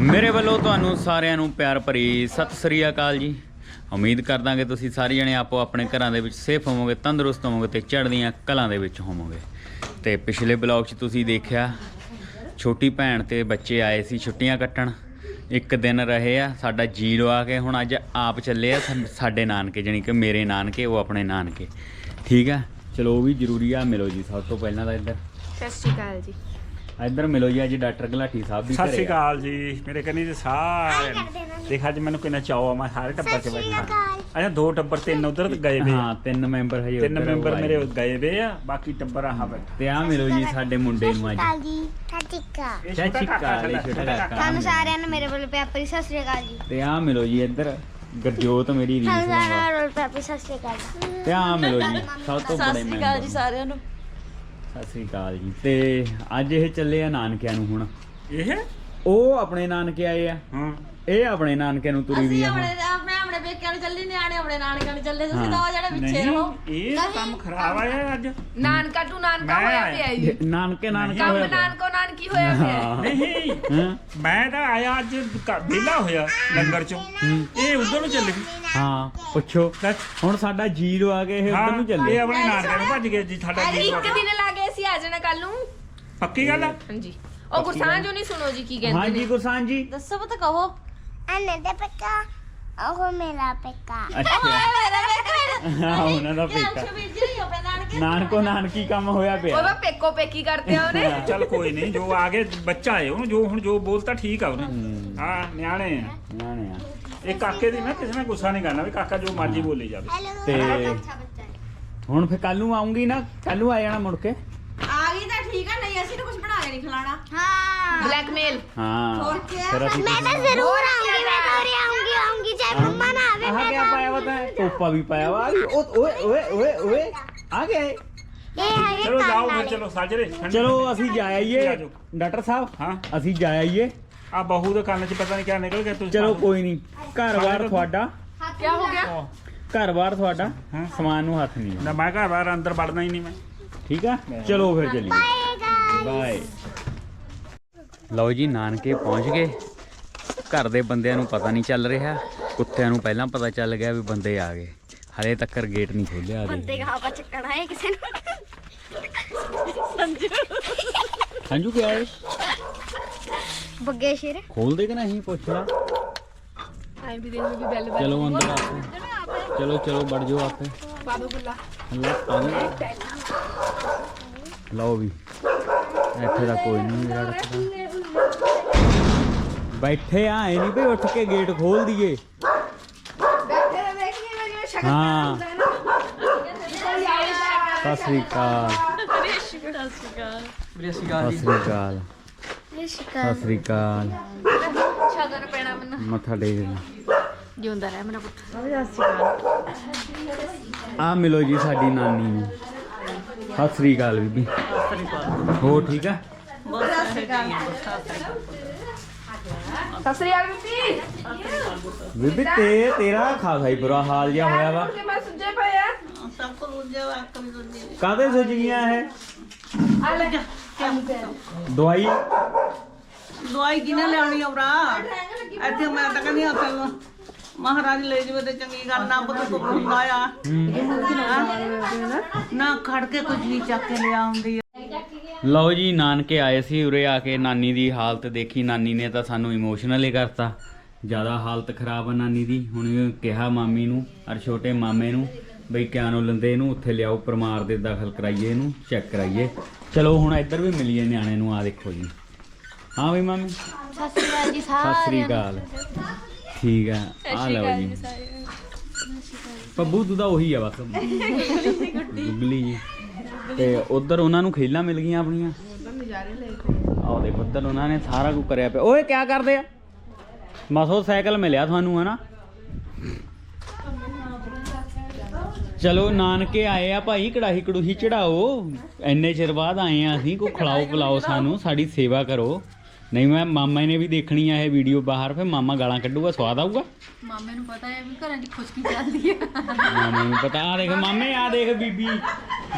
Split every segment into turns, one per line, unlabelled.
ਮੇਰੇ ਵੱਲੋਂ ਤੁਹਾਨੂੰ ਸਾਰਿਆਂ ਨੂੰ ਪਿਆਰ ਭਰੀ ਸਤਿ ਸ੍ਰੀ ਅਕਾਲ ਜੀ। ਉਮੀਦ ਕਰਦਾ ਕਿ ਤੁਸੀਂ ਸਾਰੇ ਜਣੇ ਆਪੋ ਆਪਣੇ ਘਰਾਂ ਦੇ ਵਿੱਚ ਸੇਫ ਹੋਵੋਗੇ, ਤੰਦਰੁਸਤ ਹੋਵੋਗੇ ਤੇ ਚੜ੍ਹਦੀਆਂ ਕਲਾਂ ਦੇ ਵਿੱਚ ਹੋਵੋਗੇ। ਤੇ ਪਿਛਲੇ ਬਲੌਗ 'ਚ ਤੁਸੀਂ ਦੇਖਿਆ, ਛੋਟੀ ਭੈਣ ਤੇ ਬੱਚੇ ਆਏ ਸੀ ਛੁੱਟੀਆਂ ਕੱਟਣ। ਇੱਕ ਦਿਨ ਰਹੇ ਆ, ਸਾਡਾ ਜੀ ਲਵਾ ਕੇ ਹੁਣ ਅੱਜ ਆਪ ਚੱਲੇ ਆ ਸਾ- ਸਾਡੇ ਨਾਨਕੇ, ਜਾਣੀ ਕਿ ਮੇਰੇ ਨਾਨਕੇ, ਉਹ ਆਪਣੇ ਨਾਨਕੇ। ਠੀਕ ਆ? ਚਲੋ ਉਹ ਵੀ ਜ਼ਰੂਰੀ ਆ, ਮਿਲੋ ਜੀ ਸਭ ਤੋਂ ਪਹਿਲਾਂ ਤਾਂ ਇੱਧਰ।
ਸਤਿ ਸ਼੍ਰੀ ਅਕਾਲ ਜੀ।
ਇੱਧਰ ਮਿਲੋ ਜੀ ਅੱਜ ਡਾਕਟਰ ਗਲਾਠੀ ਸਾਹਿਬ ਵੀ
ਸਤਿ
ਘਰੇ
ਸ਼੍ਰੀ
ਆ।
ਅਕਾਲ ਜੀ ਮੇਰੇ ਕੰਨੀ ਦੇ ਸਾਰੇ ਦੇਖ ਅੱਜ ਮੈਨੂੰ ਕਿੰਨਾ ਚਾਅ ਆ ਮੈਂ ਸਾਰੇ ਟੱਬਰ ਚ ਬੈਠਾ। ਅੱਛਾ ਦੋ ਟੱਬਰ ਤਿੰਨ ਉਧਰ ਗਏ ਵੇ ਆ।
ਹਾਂ ਤਿੰਨ ਮੈਂਬਰ ਹਜੇ
ਤਿੰਨ
ਉੱਧਰ
ਮੈਂਬਰ
ਆਏ
ਮੇਰੇ। ਗਏ ਵੇ ਆ ਬਾਕੀ ਟੱਬਰ ਆਹ ਬੈਠਾ।
ਤੇ ਆ ਮਿਲੋ ਜੀ ਸਾਡੇ ਮੁੰਡੇ ਨੂੰ ਅੱਜ।
ਜੀ ਠਾਠਿਕਾ
ਇਹ
ਸਤਿ ਸ਼੍ਰੀ ਅਕਾਲ, ਇਹ ਛੋਟਾ ਕਾਕਾ।
ਤੁਹਾਨੂੰ ਸਾਰਿਆਂ ਨੂੰ ਮੇਰੇ ਵੱਲੋਂ ਪਿਆਰ ਭਰੀ ਸਤਿ ਸ਼੍ਰੀ ਅਕਾਲ ਜੀ।
ਤੇ ਆ ਮਿਲੋ ਜੀ ਇੱਧਰ ਗਰਜੋਤ ਮੇਰੀ ਰੀਸ
ਤੁਹਾਨੂੰ ਸਾਰਿਆਂ ਨੂੰ ਪਿਆਰ ਭਰੀ ਸਤਿ ਸ਼੍ਰੀ ਅਕਾਲ
ਤੇ ਆ ਮਿਲੋ ਜੀ ਸਭ ਤੋਂ ਬੜੇ
ਸਤਿ ਸ਼੍ਰੀ ਅਕਾਲ ਜੀ ਸਾਰਿਆਂ ਨੂੰ।
ਸਤਿ ਸ੍ਰੀ ਅਕਾਲ ਜੀ। ਤੇ ਅੱਜ ਇਹ ਚੱਲੇ ਆ ਨਾਨਕਿਆਂ ਨੂੰ ਹੁਣ।
ਇਹ?
ਉਹ ਆਪਣੇ ਨਾਨਕੇ ਆਏ ਆ।
ਹਾਂ।
ਇਹ ਆਪਣੇ ਨਾਨਕੇ ਨੂੰ ਤੁਰੀ ਵੀ
ਅਸੀਂ
ਆ ਹੁਣ।
ਆਪਣੇ ਮੈਂ ਆਪਣੇ ਪੇਕਿਆਂ ਨੂੰ ਚੱਲੀ ਨਿਆਣੇ ਆਪਣੇ ਨਾਨਕਿਆਂ ਨੂੰ ਚੱਲੇ। ਤੁਸੀਂ ਤਾਂ ਉਹ ਜਿਹੜੇ ਪਿੱਛੇ ਰਹੋ।
ਨਹੀਂ ਇਹ ਕੰਮ ਖਰਾਬ ਆਇਆ ਅੱਜ।
ਨਾਨਕਾ ਟੂ ਨਾਨਕਾ
ਮੈਂ
ਹੋਇਆ ਪਿਆ ਜੀ।
ਨਾਨਕੇ ਨਾਨਕੇ
ਕੰਮ
ਹੋਇਆ ਪਿਆ।
ਨਾਨਕੋ ਨਾਨਕੀ ਹੋਇਆ ਪਿਆ।
ਹਾਂ।
ਨਹੀਂ
ਹਾਂ,
ਮੈਂ ਤਾਂ ਆਇਆ ਅੱਜ ਵਿਹਲਾ ਹੋਇਆ ਲੰਗਰ ਚੋਂ। ਇਹ ਉਧਰ ਨੂੰ ਚੱਲ। ਗਈ
ਹਾਂ ਪੁੱਛੋ।
ਦੱਸ।
ਹੁਣ ਸਾਡਾ ਜੀਰੋ ਆ ਕੇ ਇਹ
ਹਾਂ
ਉੱਧਰ ਨੂੰ
ਇਹ
ਚੱਲੇ।
ਆਪਣੇ ਨਾਨਕੇ ਨੂੰ ਭੱਜ ਗਏ ਜੀ ਸਾਡਾ
ਅਰੇ
ਜੀ
ਇੱਕ ਦਿਨ ਲੱਗੇ ਅਸੀਂ ਆ ਜਾਣਾ ਕੱਲ ਨੂੰ।
ਪੱਕੀ ਗੱਲ ਆ?
ਹਾਂਜੀ। ਉਹ ਗੁਰਸਾਨ ਜੋ ਨਹੀਂ ਸੁਣੋ ਜੀ ਕੀ ਕਹਿੰਦੇ
ਹਾਂਜੀ
ਨੇ।
ਗੁਰਸਾਨ ਜੀ।
ਦੱਸੋ ਪਤਾ ਕਹੋ।
ਅਨੇ ਦੇ ਪੱਕਾ ਉਹ ਮੇਰਾ ਪੱਕਾ।
ਅੱਛਾ। ਹਾਂ ਉਹਨਾਂ ਦਾ ਪੇਕਾ।
ਵੀਰ ਜੀ ਨਹੀਂ ਆਪਣੇ ਨਾਨਕੇ।
ਨਾਨਕੋ ਨਾਨਕੀ ਕੰਮ ਹੋਇਆ
ਉਹ
ਪਿਆ
ਵਾ ਪੇਕੋ ਪੇਕੀ ਕਰਤੇ ਆ ਉਹਨੇ।
ਚੱਲ ਕੋਈ ਨਹੀਂ ਜੋ ਆ ਗਏ ਬੱਚਾ ਹੈ ਉਹਨੂੰ ਜੋ ਹੁਣ ਜੋ ਬੋਲਤਾ ਠੀਕ ਆ ਉਹਨੇ।
ਹੂੰ।
ਹਾਂ ਨਿਆਣੇ ਆ।
ਨਿਆਣੇ ਆ।
ਇਹ ਕਾਕੇ ਦੀ ਨਾ ਕਿਸੇ ਨੇ ਗੁੱਸਾ ਨਹੀਂ ਕਰਨਾ ਵੀ ਕਾਕਾ ਜੋ ਮਰਜ਼ੀ ਬੋਲੀ ਜਾਵੇ।
ਤੇ ਹੁਣ ਫੇ ਕੱਲ ਨੂੰ ਆਉਂਗੀ ਨਾ ਕੱਲ ਨੂੰ ਆ ਜਾਣਾ ਮੁੜ ਕੇ
ਆ ਗਈ ਤਾਂ ਠੀਕ ਆ ਨਹੀਂ ਅਸੀਂ ਨਹੀਂ ਖਿਲਾਣਾ।
ਹਾਂ।
ਬਲੈਕਮੇਲ
ਹਾਂ।
ਹੋਰ ਕੀ ਆ?
ਫਿਰ ਅਸੀਂ
ਮੈਂ ਤਾਂ ਜ਼ਰੂਰ ਆਉਂਗੀ ਮੈਂ ਤੋਰੇ ਆਉਂਗੀ ਆਉਂਗੀ ਚਾਹੇ ਮੰਮਾ ਨਾ ਆਵੇ
ਆਹ
ਮੈਂ
ਕਿਆ ਪਾਇਆ ਵਾ ਤੈਂ? ਟੋਪਾ ਵੀ ਪਾਇਆ ਵਾ। ਉਹ ਓਏ ਓਏ ਓਏ ਓਏ ਆ
ਇਹ। ਹੈਗੇ
ਚਲੋ ਜਾਓ ਫਿਰ ਚਲੋ ਸਾਜਰੇ ਠੰਡੇ
ਚਲੋ। ਅਸੀਂ ਜਾ
ਆ
ਆਈਏ
ਜਾਓ।
ਡਾਕਟਰ ਸਾਹਿਬ
ਹਾਂ।
ਅਸੀਂ ਜਾ ਆਈਏ।
ਆ ਬਹੂ ਦੇ ਕੰਨ 'ਚ ਪਤਾ ਨਹੀਂ ਕਿਆ ਨਿਕਲ ਗਿਆ ਤੁਸੀਂ
ਚਲੋ ਕੋਈ ਨਹੀਂ। ਘਰ-ਬਾਰ ਤੁਹਾਡਾ।
ਕੀ ਹੋ ਗਿਆ?
ਉਹ,
ਘਰ-ਬਾਰ ਤੁਹਾਡਾ।
ਹਾਂ।
ਸਮਾਨ ਨੂੰ ਹੱਥ ਨਹੀਂ
ਨਾ ਮੈਂ ਘਰ ਬਾਹਰ ਅੰਦਰ ਵੜਨਾ ਹੀ ਨਹੀਂ ਮੈਂ।
ਠੀਕ ਆ? ਚਲੋ ਫਿਰ ਚੱਲੀਏ। ਬਾਏ ਲਓ ਜੀ ਨਾਨਕੇ ਪਹੁੰਚ ਗਏ। ਘਰ ਦੇ ਬੰਦਿਆਂ ਨੂੰ ਪਤਾ ਨਹੀਂ ਚੱਲ ਰਿਹਾ। ਕੁੱਤਿਆਂ ਨੂੰ ਪਹਿਲਾਂ ਪਤਾ ਚੱਲ ਗਿਆ ਵੀ ਬੰਦੇ ਆ ਗਏ। ਹਲੇ ਤੱਕ ਗੇਟ ਨਹੀਂ ਖੋਲਿਆ
ਬੰਦੇ
ਦੇ
ਕਹਾ ਪਾ ਚੱਕਣਾ ਹੈ ਕਿਸੇ ਨੂੰ।
ਸੰਜੂ। ਕਿਹਾ ਹੈ
ਬੱਗੇ ਸ਼ੇਰ।
ਖੋਲ ਦੇ ਕਿ ਨਹੀਂ? ਪੁੱਛ ਲਾ।
ਆਈ ਵੀ ਦੇ ਵੀ ਬੈਲ
ਚਲੋ ਅੰਦਰ ਆਪੇ ਚਲੋ ਚਲੋ ਵੜ ਜਾਓ ਆਪੇ।
ਬਾਬੂ ਗੁੱਲਾ
ਲੈ ਪਾਣੀ ਲਓ ਵੀ। ਇੱਥੇ ਦਾ ਕੋਈ ਨਹੀਂ ਮੇਰਾ ਰੱਖਦਾ। ਬੈਠੇ ਆ ਇਹ ਨਹੀਂ ਵੀ ਉੱਠ ਕੇ ਗੇਟ ਖੋਲ ਦਈਏ।
ਬੈਠੇ ਵੇਖੀ ਮੇਰੀ ਸ਼ਕਲ
ਹਾਂ। ਸਤਿ ਸ੍ਰੀ ਅਕਾਲ। ਸਤਿ ਸ੍ਰੀ ਅਕਾਲ ਸਤਿ ਸ੍ਰੀ ਅਕਾਲ।
ਸ਼ਗਨ ਪੈਣਾ ਮੈਨੂੰ
ਮੱਥਾ ਟੇਕ ਦੇ
ਜਿਉਂਦਾ ਰਹਿ ਮੇਰਾ ਪੁੱਤ।
ਆ ਮਿਲੋ ਜੀ ਸਾਡੀ ਨਾਨੀ ਨੂੰ। ਸਤਿ ਸ੍ਰੀ ਅਕਾਲ ਬੀਬੀ। ਹੋ ਠੀਕ ਆ
ਸਤਿ ਸ੍ਰੀ ਅਕਾਲ ਬੀਬੀ
ਬੀਬੀ ਤੇ ਤੇਰਾ ਖਾਸਾ ਹੀ ਬੁਰਾ ਹਾਲ ਜਿਹਾ ਹੋਇਆ ਵਾ
ਕਿ ਮੈਂ ਸੁੱਜੇ ਪਿਆ
ਕਾਹਦੇ ਸੁੱਜ ਗਈਆਂ ਇਹ
ਆ ਲੈ
ਦਵਾਈ
ਦਵਾਈ ਕਿਨੇ ਲਿਆਉਣੀ ਔਰਾ ਇੱਥੇ ਮੈਂ ਤਾਂ ਕਹਿੰਦੀ ਆ ਪਹਿਲਾਂ ਮਹਾਰਾਜ ਲੈ ਜਵੇ ਤੇ ਚੰਗੀ ਗੱਲ ਨਾ ਪਤਾ ਕੋ ਹੁੰਦਾ ਆ ਨਾ ਖੜ ਕੇ ਕੁਝ ਨਹੀਂ ਚੱਕ ਕੇ ਲਿਆ ਆਉਂਦੀ ਆ
ਲਓ ਜੀ ਨਾਨਕੇ ਆਏ ਸੀ ਉਰੇ ਆ ਕੇ ਨਾਨੀ ਦੀ ਹਾਲਤ ਦੇਖੀ। ਨਾਨੀ ਨੇ ਤਾਂ ਸਾਨੂੰ ਇਮੋਸ਼ਨਲ ਹੀ ਕਰਤਾ। ਜ਼ਿਆਦਾ ਹਾਲਤ ਖਰਾਬ ਆ ਨਾਨੀ ਦੀ। ਹੁਣ ਕਿਹਾ ਮਾਮੀ ਨੂੰ ਔਰ ਛੋਟੇ ਮਾਮੇ ਨੂੰ ਬਈ ਕਿਆਨੋ ਲੰਦੇ ਇਹਨੂੰ ਉੱਥੇ ਲਿਆਓ ਪਰਮਾਰ ਦੇ ਦਾਖਲ ਕਰਾਈਏ ਇਹਨੂੰ ਚੈੱਕ ਕਰਾਈਏ। ਚਲੋ ਹੁਣ ਇੱਧਰ ਵੀ ਮਿਲੀਏ ਨਿਆਣੇ ਨੂੰ ਆ ਦੇਖੋ ਜੀ। ਹਾਂ ਬਈ ਮਾਮੀ?
ਸਤਿ ਸ਼੍ਰੀ ਅਕਾਲ ਜੀ
ਸਤਿ ਸ੍ਰੀ ਅਕਾਲ ਠੀਕ ਆ ਆ ਲਓ ਜੀ। ਪੱਬੂ ਤੂੰ ਤਾਂ ਉਹੀ ਆ ਬਸ। ਗੁੱਗਲੀ ਜੀ। ਤੇ ਉਧਰ ਉਹਨਾਂ ਨੂੰ ਖੇਲਾਂ ਮਿਲ ਗਈਆਂ ਆਪਣੀਆਂ। ਆਹ ਦੇਖੋ ਉਧਰ ਉਹਨਾਂ ਨੇ ਸਾਰਾ ਕੁਝ ਕਰਿਆ ਪਿਆ। ਓਏ ਕਿਆ ਕਰਦੇ ਆ? ਮਸੋ ਸਾਈਕਲ ਮਿਲਿਆ ਤੁਹਾਨੂੰ ਹਨਾ? ਚਲੋ ਨਾਨਕੇ ਆਏ ਆ ਭਾਈ ਕੜਾਹੀ ਕੜੂਹੀ ਚੜਾਓ। ਐਨੇ ਚਿਰ ਬਾਅਦ ਆਏ ਆ ਅਸੀਂ ਕੋ ਖਿਲਾਓ ਪਿਲਾਓ ਸਾਨੂੰ ਸਾਡੀ ਸੇਵਾ ਕਰੋ। ਨਹੀਂ ਮੈਂ ਮਾਮਾ ਨੇ ਵੀ ਦੇਖਣੀ ਆ ਇਹ ਵੀਡੀਓ ਬਾਹਰ ਫਿਰ ਮਾਮਾ ਗਾਲਾਂ ਕੱਢੂਗਾ ਸਵਾਦ ਆਊਗਾ?
ਮਾਮੇ ਨੂੰ ਪਤਾ ਹੈ ਵੀ ਘਰਾਂ 'ਚ ਖੁਸ਼ਕੀ ਚੱਲਦੀ ਹੈ
ਮਾਮੇ ਨੂੰ ਪਤਾ ਆ ਦੇਖ ਮਾਮੇ ਆ ਦੇਖ ਬੀਬੀ।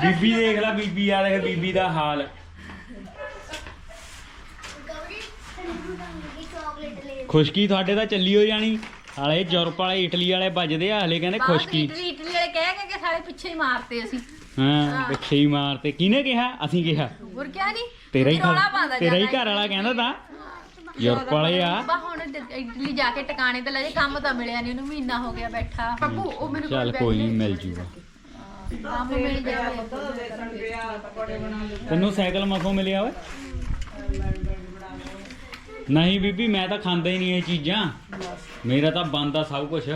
ਬੀਬੀ ਦੇਖ ਲੈ ਬੀਬੀ ਆ ਦੇਖ ਬੀਬੀ ਦਾ ਹਾਲ। ਖੁਸ਼ਕੀ ਤੁਹਾਡੇ ਤਾਂ ਚੱਲੀ ਹੋ ਜਾਣੀ। ਹਾਲੇ ਯੂਰਪ ਵਾਲੇ ਇਟਲੀ ਵਾਲੇ ਵੱਜਦੇ ਆ ਹਲੇ ਕਹਿੰਦੇ ਖੁਸ਼ਕੀ।
ਇਟਲੀ ਇਟਲੀ ਵਾਲੇ ਕਹਿ ਕੇ ਕਿ ਸਾਡੇ ਪਿੱਛੇ ਹੀ ਮਾਰਤੇ ਅਸੀਂ।
ਹਾਂ ਪਿੱਛੇ ਹੀ ਮਾਰਤੇ। ਕਿਹਨੇ ਕਿਹਾ? ਅਸੀਂ ਕਿਹਾ।
ਹੋਰ ਕਿਆ ਨਹੀਂ
ਤੇਰਾ ਹੀ
ਰੌਲਾ
ਘਰ
ਪਾਉਂਦਾ
ਤੇਰਾ ਹੀ ਘਰ ਵਾਲਾ ਕਹਿੰਦਾ ਤਾਂ। ਯੂਰਪ ਵਾਲੇ ਆ।
ਬਾ ਹੁਣ ਡ- ਇਟਲੀ ਜਾ ਕੇ ਟਿਕਾਣੇ ਤੇ ਲੈ ਜੇ ਕੰਮ ਤਾਂ ਮਿਲਿਆ ਨਹੀਂ ਉਹਨੂੰ ਮਹੀਨਾ ਹੋ ਗਿਆ ਬੈਠਾ। ਪੱਪੂ ਉਹ ਮੈਨੂੰ
ਚੱਲ ਕੋਈ ਨਹੀਂ। ਮਿਲ ਜੂਗਾ।
ਕੰਮ ਮਿਲ ਜਾਵੇ।
ਤੈਨੂੰ ਸਾਈਕਲ ਮਸੋਂ ਮਿਲਿਆ ਓਏ। ਨਹੀਂ ਬੀਬੀ ਮੈਂ ਤਾਂ ਖਾਂਦਾ ਹੀ ਨਹੀਂ ਇਹ ਚੀਜ਼ਾਂ। ਮੇਰਾ ਤਾਂ ਬੰਦਾ ਸਭ ਕੁਝ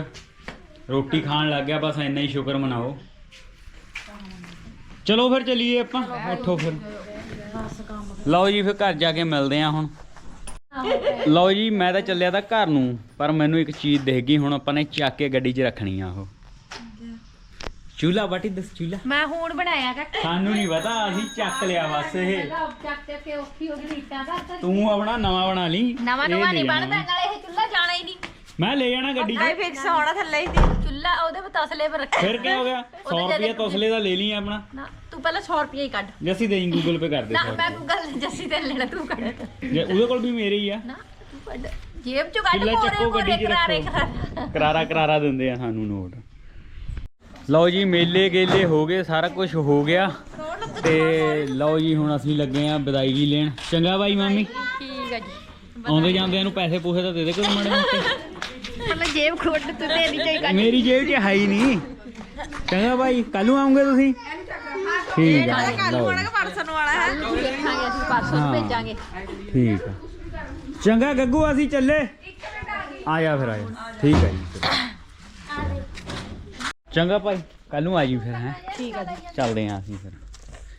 ਰੋਟੀ ਖਾਣ ਲੱਗ ਗਿਆ ਬਸ ਇੰਨਾ ਹੀ ਸ਼ੁਕਰ ਮਨਾਓ। ਚਲੋ ਫਿਰ ਚੱਲੀਏ ਆਪਾਂ ਉੱਠੋ ਫਿਰ। ਲਓ ਜੀ ਫਿਰ ਘਰ ਜਾ ਕੇ ਮਿਲਦੇ ਆ ਹੁਣ। ਲਓ ਜੀ ਮੈਂ ਤਾਂ ਚੱਲਿਆ ਤਾਂ ਘਰ ਨੂੰ ਪਰ ਮੈਨੂੰ ਇੱਕ ਚੀਜ਼ ਦਿਖ ਗਈ ਹੁਣ ਆਪਾਂ ਨੇ ਚੱਕ ਕੇ ਗੱਡੀ 'ਚ ਰੱਖਣੀ ਆ ਉਹ। ਚੂਲਾ ਬਾਟੀ ਦਸ ਚੂਲਾ
ਮੈਂ ਹੁਣ ਬਣਾਇਆ ਕੱਟ।
ਸਾਨੂੰ ਨਹੀਂ ਪਤਾ ਅਸੀਂ ਚੱਕ ਲਿਆ ਬਸ ਇਹ।
ਚੱਕ ਚੱਕ ਕੇ ਔਖੀ ਹੋ ਗਈ ਰੀਟਾਂ ਦਾ
ਤੂੰ। ਆਪਣਾ ਨਵਾਂ ਬਣਾ ਲਈ।
ਨਵਾਂ ਨਵਾਂ ਨਹੀਂ ਬਣਦਾ ਨਾਲੇ ਇਹ ਚੁੱਲ੍ਹਾ ਜਾਣਾ ਹੀ ਨਹੀਂ
ਮੈਂ ਲੈ ਜਾਣਾ ਗੱਡੀ 'ਚ
ਫਿਕਸ ਹੋਣਾ ਥੱਲੇ ਹੀ ਸੀ
ਚੁੱਲ੍ਹਾ ਉਹਦੇ ਪਰ ਤਸਲੇ ਪਰ ਰੱਖਿਆ
ਫਿਰ ਕੀ ਹੋ ਗਿਆ? 100 ਰੁਪਏ ਤਸਲੇ ਦਾ ਲੈ ਲਈ ਆਪਣਾ।
ਨਾ ਤੂੰ ਪਹਿਲਾਂ 100 ਰੁਪਏ ਹੀ ਕੱਢ।
ਜੱਸੀ ਦੇਈ ਗੂਗਲ ਪੇ ਕਰ ਦੇ
ਨਾ
ਸੌ
ਮੈਂ। ਗੂਗਲ ਜੱਸੀ ਤੇ ਲੈਣਾ ਤੂੰ ਕੱਢ।
ਜੇ ਉਹਦੇ ਕੋਲ ਵੀ ਮੇਰੇ ਹੀ ਆ।
ਨਾ ਤੂੰ ਕੱਢ। ਜੇਬ ਚੋਂ ਕੱਢ
ਚੁੱਲਾ
ਕੋਰੇ
ਚੱਕੋ ਗੱਡੀ
ਕੋਰੇ
'ਚ
ਕਰਾਰੇ
ਰੱਖੋ।
ਕਰਾਰੇ।
ਕਰਾਰਾ ਕਰਾਰਾ ਦਿੰਦੇ ਆ ਸਾਨੂੰ ਨੋਟ। ਲਓ ਜੀ ਮੇਲੇ ਗੇਲੇ ਹੋ ਗਏ ਸਾਰਾ ਕੁਝ ਹੋ ਗਿਆ। ਤੇ ਲਓ ਜੀ ਹੁਣ ਅਸੀਂ ਲੱਗੇ ਆ ਵਿਦਾਇਗੀ ਲੈਣ। ਚੰਗਾ ਬਾਈ ਮਾਮੀ।
ਠੀਕ ਆ ਜੀ।
ਆਉਂਦੇ ਜਾਂਦੇ ਨੂੰ ਪੈਸੇ ਪੂਸੇ ਤਾਂ ਦੇ ਦੇ ਕੋਈ ਮਾੜੇ ਮੋਟੇ।
ਜੇਬ ਖੋਟ ਤੂੰ ਤੇ ਨਹੀਂ ਚਾਹੀਦਾ
ਮੇਰੀ ਜੇਬ 'ਚ ਹੈ ਹੀ ਨਹੀਂ। ਚੰਗਾ ਭਾਈ ਕੱਲ ਨੂੰ ਆਉਂਗੇ ਤੁਸੀਂ? ਠੀਕ ਆ। ਲਓ। ਜੀ।
ਪਰਸਨ ਵਾਲਾ ਹੈ?
ਦੇਖਾਂਗੇ ਅਸੀਂ ਪਰਸੋਂ। ਭੇਜਾਂਗੇ।
ਠੀਕ ਆ। ਚੰਗਾ ਗੱਗੂ ਅਸੀਂ ਚੱਲੇ। ਆ ਜਾ ਫਿਰ ਆ ਜਾ। ਠੀਕ ਆ ਜੀ। ਚੰਗਾ ਭਾਈ ਕੱਲ ਨੂੰ ਆ ਜੀ ਫਿਰ ਹੈ? ਠੀਕ ਆ ਜੀ। ਚੱਲਦੇ ਆ ਅਸੀਂ ਫਿਰ।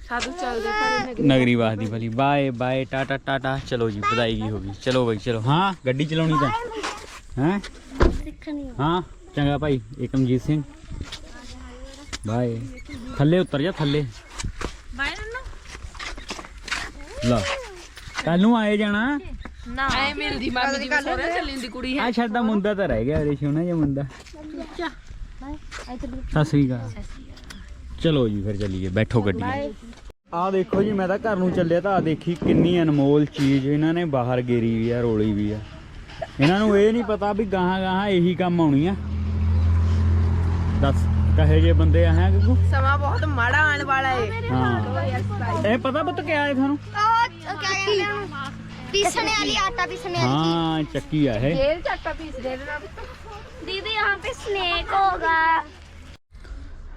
ਸਾਧੂ ਚੱਲਦੇ ਪਰ
ਨਗਰੀ ਵਾਸਦੀ ਭਲੀ। Bye bye tata tata. ਚਲੋ ਜੀ ਵਧਾਈ ਹੋ ਗਈ। ਚਲੋ ਭਾਈ ਚਲੋ। ਹਾਂ ਗੱਡੀ ਚਲਾਉਣੀ ਤਾਂ। ਹੈ?
ਸਿੱਖਣੀ
ਹਾਂ ਚੰਗਾ ਭਾਈ ਏਕਮਜੀਤ ਸਿੰਘ। ਬਾਏ। ਥੱਲੇ ਉਤਰ ਜਾ ਥੱਲੇ।
ਬਾਈ ਨੰਨੂ।
ਲਾ ਕੱਲ ਨੂੰ ਆਏ ਜਾਣਾ।
ਨਾ। ਐ ਮਿਲਦੀ ਮਾਮੀ ਜੀ ਸੋਹਰੇ ਚੱਲੀ ਦੀ ਕੁੜੀ
ਆ ਸਾਡਾ ਮੁੰਡਾ ਤਾਂ ਰਹਿ ਗਿਆ ਰੇ ਸੋਹਣਾ ਜਿਹਾ ਮੁੰਡਾ। ਸਤਿ ਸ੍ਰੀ ਅਕਾਲ। ਚਲੋ ਜੀ ਫਿਰ ਚੱਲੀਏ। ਬੈਠੋ ਗੱਡੀ ਆ ਦੇਖੋ ਜੀ ਮੈਂ ਤਾਂ ਘਰ ਨੂੰ ਚੱਲਿਆ ਤਾਂ ਆ ਦੇਖੀ ਕਿੰਨੀ ਅਨਮੋਲ ਚੀਜ਼ ਇਹਨਾਂ ਨੇ ਬਾਹਰ ਗੇਰੀ ਵੀ ਆ ਰੋਲੀ ਵੀ ਆ। ਇਹਨਾਂ ਨੂੰ ਇਹ ਨਹੀਂ ਪਤਾ ਵੀ ਗਾਹਾਂ ਗਾਹਾਂ ਇਹੀ ਕੰਮ ਆਉਣੀ ਆ। ਦੱਸ ਕਹੇ ਜੇ ਬੰਦੇ ਆ ਹੈ ਕਿਕੂ
ਸਮਾਂ ਬਹੁਤ ਮਾੜਾ ਆਣ ਵਾਲਾ ਏ।
ਹਾਂ। ਇਹ ਪਤਾ ਬਤ ਕਿਆ ਹੈ ਤੁਹਾਨੂੰ?
ਪੀਸਣੇ ਵਾਲੀ ਆਟਾ ਪੀਸਣੇ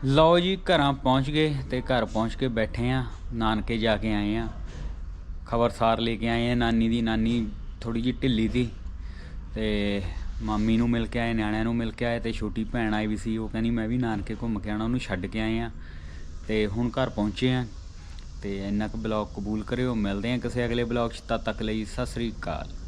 ਲਓ ਜੀ ਘਰਾਂ ਪਹੁੰਚ ਗਏ ਤੇ ਘਰ ਪਹੁੰਚ ਕੇ ਬੈਠੇ ਆ। ਨਾਨਕੇ ਜਾ ਕੇ ਆਏ ਆ। ਖਬਰ ਸਾਰ ਲੈ ਕੇ ਆਏ ਆ। ਨਾਨੀ ਦੀ ਨਾਨੀ ਥੋੜੀ ਜੀ ਢਿੱਲੀ ਸੀ। ਤੇ ਮਾਮੀ ਨੂੰ ਮਿਲ ਕੇ ਆਏ, ਨਿਆਣਿਆਂ ਨੂੰ ਮਿਲ ਕੇ ਆਏ ਤੇ ਛੋਟੀ ਭੈਣ ਆਈ ਵੀ ਸੀ, ਉਹ ਕਹਿੰਦੀ ਮੈਂ ਵੀ ਨਾਨਕੇ ਘੁੰਮ ਕੇ ਆਣਾ ਉਹਨੂੰ ਛੱਡ ਕੇ ਆਏ ਆ। ਤੇ ਹੁਣ ਘਰ ਪਹੁੰਚੇ ਆ। ਤੇ ਇੰਨਾ ਕੁ ਬਲੌਗ ਕਬੂਲ ਕਰਿਓ, ਮਿਲਦੇ ਆ ਕਿਸੇ ਅਗਲੇ ਬਲੌਗ 'ਚ, ਤਦ ਤੱਕ ਲਈ ਸਤਿ ਸ੍ਰੀ ਅਕਾਲ।